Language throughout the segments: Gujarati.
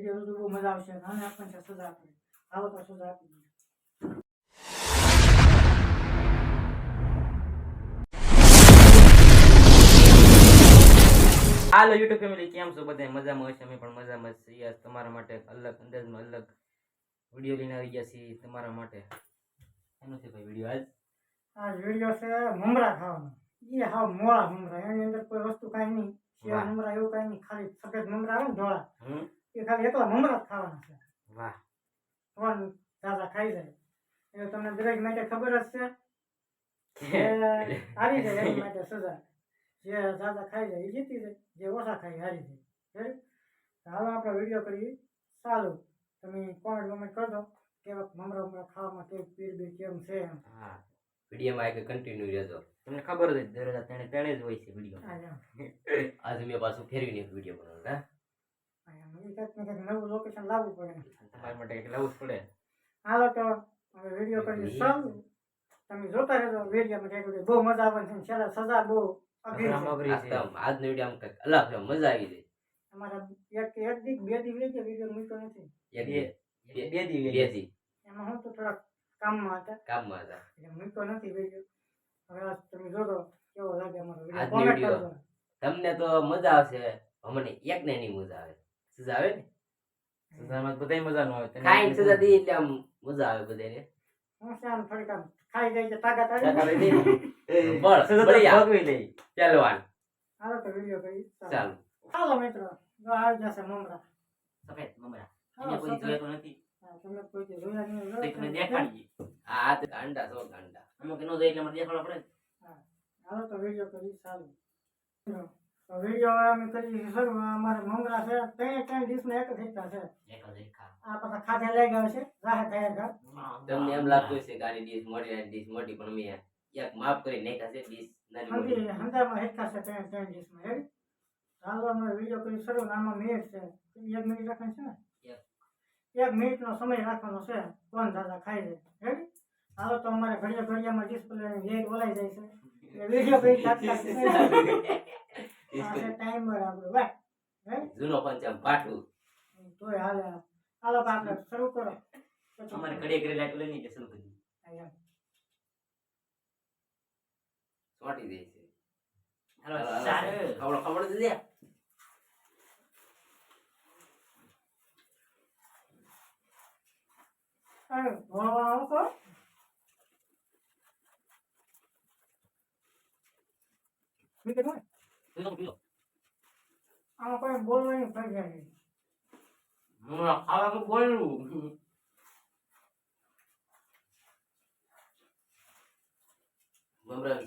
વીડિયો તો બહુ મજા આવશે. અને આપણને છસો હજાર આપી. આવો તો હજાર આપી. હાલો યુટ્યુબ ફેમિલી કેમ છો બધા મજામાં હશે અમે પણ મજામાં છીએ. આજ તમારા માટે અલગ અંદાજમાં અલગ વીડિયો લઈને આવી ગયા છીએ તમારા માટે. એનું છે ભાઈ વીડિયો આજ? આ વીડિયો છે મમરા ખાવાનો. એ હાવ મોળા મમરા. એની અંદર કોઈ વસ્તુ કાંઈ નહીં. શેર મમરા એવું કાંઈ નહીં. ખાલી સફેદ મમરા આવે ને ધોળા. એ ખાલી એકલા મમરા ખાવાના છે. વાહ. કોણ દાદા ખાઈ જાય. એ તમને દરેક માટે ખબર જ છે. હારી જાય એની માટે સજા. જે દાદા ખાઈ જાય એ જીતી જાય. જે ઓછા ખાઈ હારી જાય. હાલો આપણે વીડિયો કરીએ. ચાલુ તમે કોમેન્ટ કોમેન્ટ કરજો કેવા મમરા મમરા ખાવામાં કેવું પીર બીર કેમ છે એમ. હા. વિડીયોમાં એક કન્ટિન્યુ રહેજો. તમને ખબર જ દરરોજ તેણે તેણે જ હોય છે વીડિયો. આજે મેં પાછું ફેરવીને વીડિયો બનાવ્યો હા? નવું લોકેશન લાવવું પડે. તમારા માટે કંઈક લાવવું પડે. હાલો તો હવે વીડિયો ચાલુ તમે જોતા રહેજો વિડીયોમાં બહુ મજા આવે છે છેલ્લા સજા બહુ અઘરી છે. આજનો વીડિયો આમ કંઈક અલગ છે મજા આવી જાય. અમારા એક એક દી બે દી વેચે વીડિયો મૂક્યો નથી. બે બે બે દિવસ બે એમાં હું તો થોડાક કામમાં હતા. કામમાં હતા. એટલે મૂક્યો નથી વીડિયો હવે તમે જોજો કેવો લાગે અમારો વીડિયો કોમેન્ટ કરજો. તમને તો મજા આવશે અમને એક ને નહીં મજા આવે. સજા આવે ને. સજામાં બધાય મજા ન આવે. તને ખાઈને સજા દે એટલે આમ મજા આવે બધાને આમ થોડીક આમ ખાઈ જાય છે તાકાત આવી બળ સજા તો ભગવી લઈ. પહેલવાન હાલો. તો વિડિયો કરી ચાલો. હાલો મિત્રો જો આવી જશે મમરા. સફેદ મમરા. એને કોઈ જોયો તો નથી. કોઈ નહીં તો તો આ ગાંડા સો ગાંડા. અમુક નો એટલે દેખાડવા પડે. હાલો તો વીડિયો કરી ચાલુ. તો વીડિયો અમે કરી શરૂ. અમારે મમરા છે. ત્રણ ત્રણ ડીશમાં એક જ હિસ્સા છે. એક જ એક આ પાછા ખાધે લઈ ગયા છે. રાહે ખાયા ઘર તમને એમ લાગતું હશે ગાડી ડીશ મોટી આની ડીશ મોટી પણ અમે એક માફ કરી નાખ્યા છે ડીશ નાની હંધામાં હિસ્સા છે ત્રણ ત્રણ ડીશમાં હેડ? હાલો અમે વીડિયો કરી શરૂ. આમાં મિનિટ છે. એક મિનિટ રાખવાની છે ને? એક. મિનિટનો સમય રાખવાનો છે. કોણ દાદા ખાઈ લે? હેડ? હાલો તો અમારે ઘડિયા ઘડિયામાં ડિસ્પ્લે લેટ બોલાઈ જાય છે. વીડિયો કરી જૂનો પંચામ પાઠું તોય હાલે હાલો આપણે શરૂ કરો અમારે લાઈટ લઈને એટલે શરૂ કરી. અહીંયા. દે છે હાલો. સારું. ખવડો ખવડો દે દે. અરે, ભણવા આવો તો? પીલો, પીલો. આમાં કોઈ બોલવાની ફરજ નહીં હમણાં ખાવા તો બોલ્યું.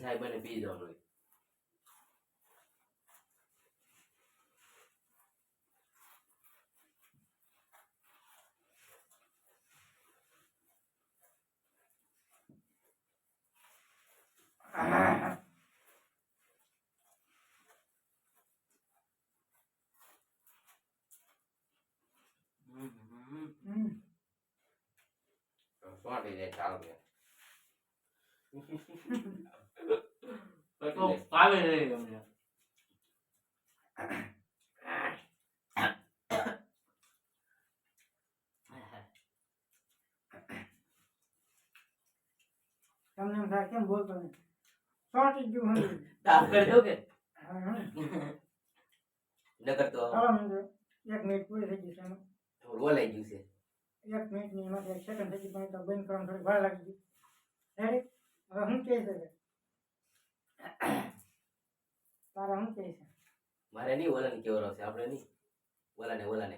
સાહેબ અને પી જવાનું ચોંટી જાય ચાલો કે. તો ફાવે નહીં અમને. તમને એમ થાય કેમ બોલતો નહીં ચોંટી ગયું હંધું. તાપ કરી દો કે હા, હા. નકર તો ચાલો મિત્રો, એક મિનિટ પૂરી થઈ ગઈ છે એમાં. રોલાઈ ગયું છે એક મિનિટની એમાં એક સેકન્ડ થઈ ગઈ પણ એ તો બંધ કરવાનું થોડી વાર લાગી ગઈ રેડી હવે હું કહે છે તારા હું કહે છે મારે નહીં ઓલાને કેવરો છે આપણે નહીં ઓલાને ઓલાને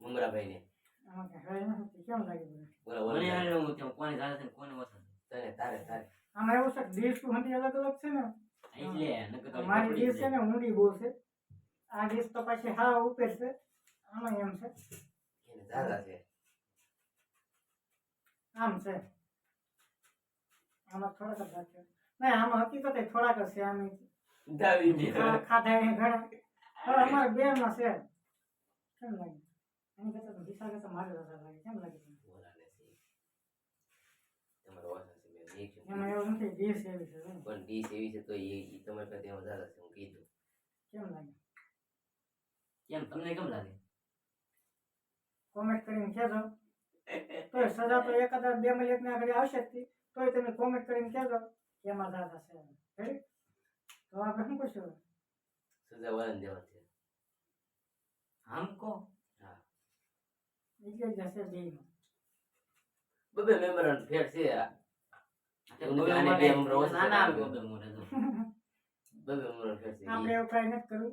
મમરાભાઈ ને આમાં કે હવે નથી કેમ લાગે બધું ઓલા મને ઓલા હારે હું કેમ કોને જાણે છે ને કોને ઓછા છે. તને તારે તારે આમાં એવું છે કે દેશ તો હંધી અલગ અલગ છે ને એટલે નકર તો મારી પડી ડીશ છે જાય. ને ઊંડી બહુ છે આ ડીશ તો પાછી હા ઉપર છે આમાં એમ છે એને જાગા છે આમ છે. આમાં થોડાક જ છે આમાં હકીકત થોડાક જ છે આમ. ખાધા એ ઘણા. પણ અમારે બે માં છે. કેમ લાગે એની કરતા તો દિશા કરતા મારે વધારે લાગે. કેમ લાગે. એમાં એવું નથી ડીશ એવી છે? પણ ડીશ એવી છે તો એ તમારે પાસે વધારે છે હું કીધું. કેમ લાગે? કેમ તમને કેમ લાગે? કોમેન્ટ કરીને કહેજો. તો સજા તો એકાદ બે માં એક ને આગળ આવશે જ તોય તમે કોમેન્ટ કરીને કહેજો એમાં દાદા છે. તો આપણે શું પૂછ્યું સજા વરણ દેવા છે. આમકો હા. એટલે જશે બે માં બબે મેમ્બર ફેર છે આ. આપણે એવું ટ્રાય નથી કરવું.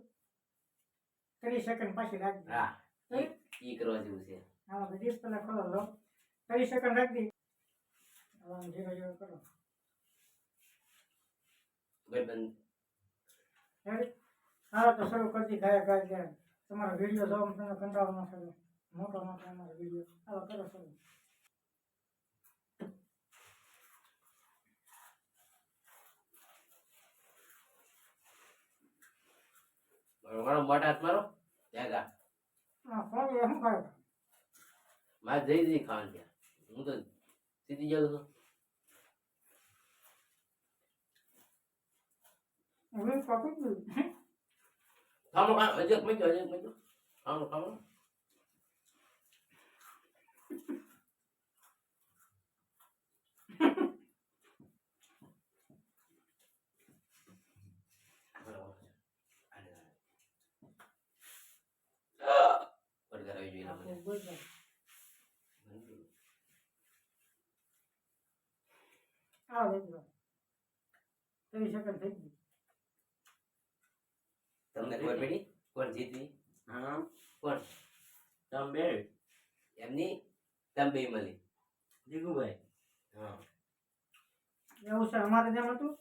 ત્રીસ સેકન્ડ પાછી રાખજો. હા. એ કરવા જેવું છે. હા બધી પેલા ખોલો લો. ત્રીસ સેકન્ડ રાખી આમ ધીરે ધીરે કરો? હા તો શરૂ કરી દી ગાય ગાય ગાય. તમારો વીડિયો જોવામાં તમને કંટાળો ન થયો. મોટો ન અમારો વીડિયો હાલો કરો શરૂ. મારો મોટા હાથ મારો. જાગા હા કોણ એ શું કરે? મારે જઈ જઈ ખાવાનું ત્યાં હું તો સીધી જાઉં છું હું ટોપિક દીધું ખાવાનું ખા હજી એક મિનિટ હજી એક મિનિટ ખાવાનું ખાવાનું આવી દેખો ત્રીસ સેકન્ડ થઈ ગઈ તમને ખબર પડી? કોણ જીતી હા. કોણ? તમે બે એમની તંબી મળી દીગુભાઈ હા. એવું છે અમારે જેમ હતું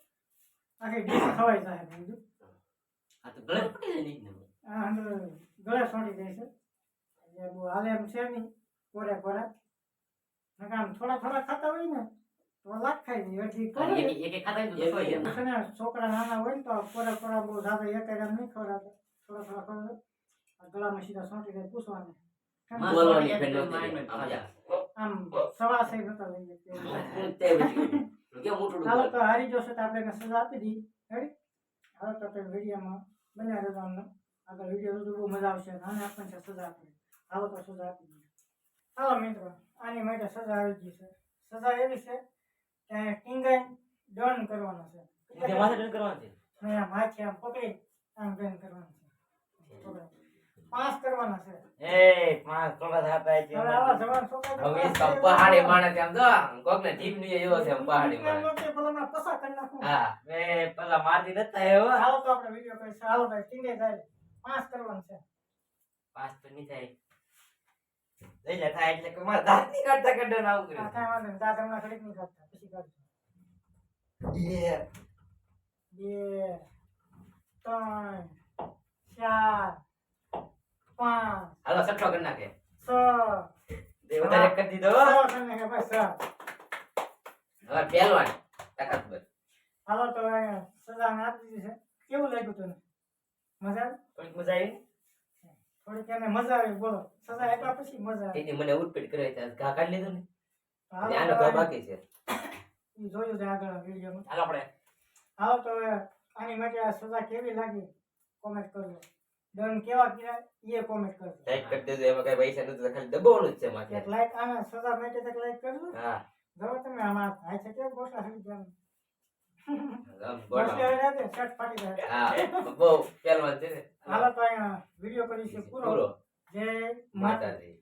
આખી ડીશ ખવાય સાહેબ સમજુ. આ તો ગળે પટી જાય નહીં હા ગળે સોંટી જાય છે. એટલે બહુ હાલે એમ છે નહીં કોરે કોરે. નકામ થોડા થોડા ખાતા હોય ને છોકરા નાના હોય ને તો કોરા કોરા બહુ દાદા એક આમ નહીં ખવડાવતા થોડા થોડા ખવડાવે. આ ગળામાં સીધા સોંટી જાય પૂછવાને. આમ સવા સહી નતા લઈ ચાલો તો હારી જશે તો આપણે સજા આપી દી. હેડી હવે તો આપણે વિડીયોમાં બન્યા રહેતા અમને. આગળ વીડિયો તો બહુ મજા આવશે. અને આપણને છે સજા આપી હાલો તો સજા આપી દઈએ હાલો મિત્રો આની માટે સજા આવી ગઈ છે. સજા એવી છે કે ટીંગાઈ ડન કરવાનો છે. માથે ડન કરવાનું છે? અને આમ આમ પકડી આમ ડન કરવાનું છે. પાંચ કરવાના છે. એ પાંચ ટોકા થતા છે. હવે આવા જવાન છોકરા હવે પહાડી એવો છે માણસ. પેલા પસા કરી નાખું. હા પેલા નતા તો આપણે વીડિયો કરીશું હાલો ભાઈ ટીંગાઈ જાય. પાંચ કરવાનું છે. પાંચ તો નહીં થાય. લઈ લે થાય એટલે કે મારા દાંતની કાઢતા કાઢતા ના આવું આ વાંધો. દાંત હમણાં નહીં કાઢતા. પછી કાઢજો. બે, ત્રણ, ચાર, પાંચ, હાલો સઠ્ઠો કરી નાખે છ. તે વધારે કરી દીધો છ કરી નાખે ભાઈ, છ. હવે પહેલવાન તાકાત બર હાલો તો હવે સજા અમે આપી દીધી છે. કેવું લાગ્યું તને? મજા આવી? થોડીક મજા આવી થોડીક એને મજા આવી બોલો. સજા આપ્યા પછી મજા આવી. મને ઉટપીટ કરે ત્યાં ઘા કાઢી લીધું ને. આનો ઘા બાકી છે. જોયું છે આગળ વિડીયોમાં હાલો આપણે. હાલો તો આની માટે આ સજા કેવી લાગી? કોમેન્ટ કરજો. ડન કેવા કર્યા? એ કોમેન્ટ કરજો. લાઈક કરી દેજો એમાં કઈ પૈસા નથી ખાલી દબાવવાનું જ છે માથે એક લાઈક આના સજા માટે એક લાઈક કરજો. હા. જો તમે આમાં થાય છે કે ગોળા. હલી જાય બહુ પહેલવાન છે હાલો તો અહીંયા વીડિયો કરીશું પૂરો. પૂરો. જય માતા માતાજી.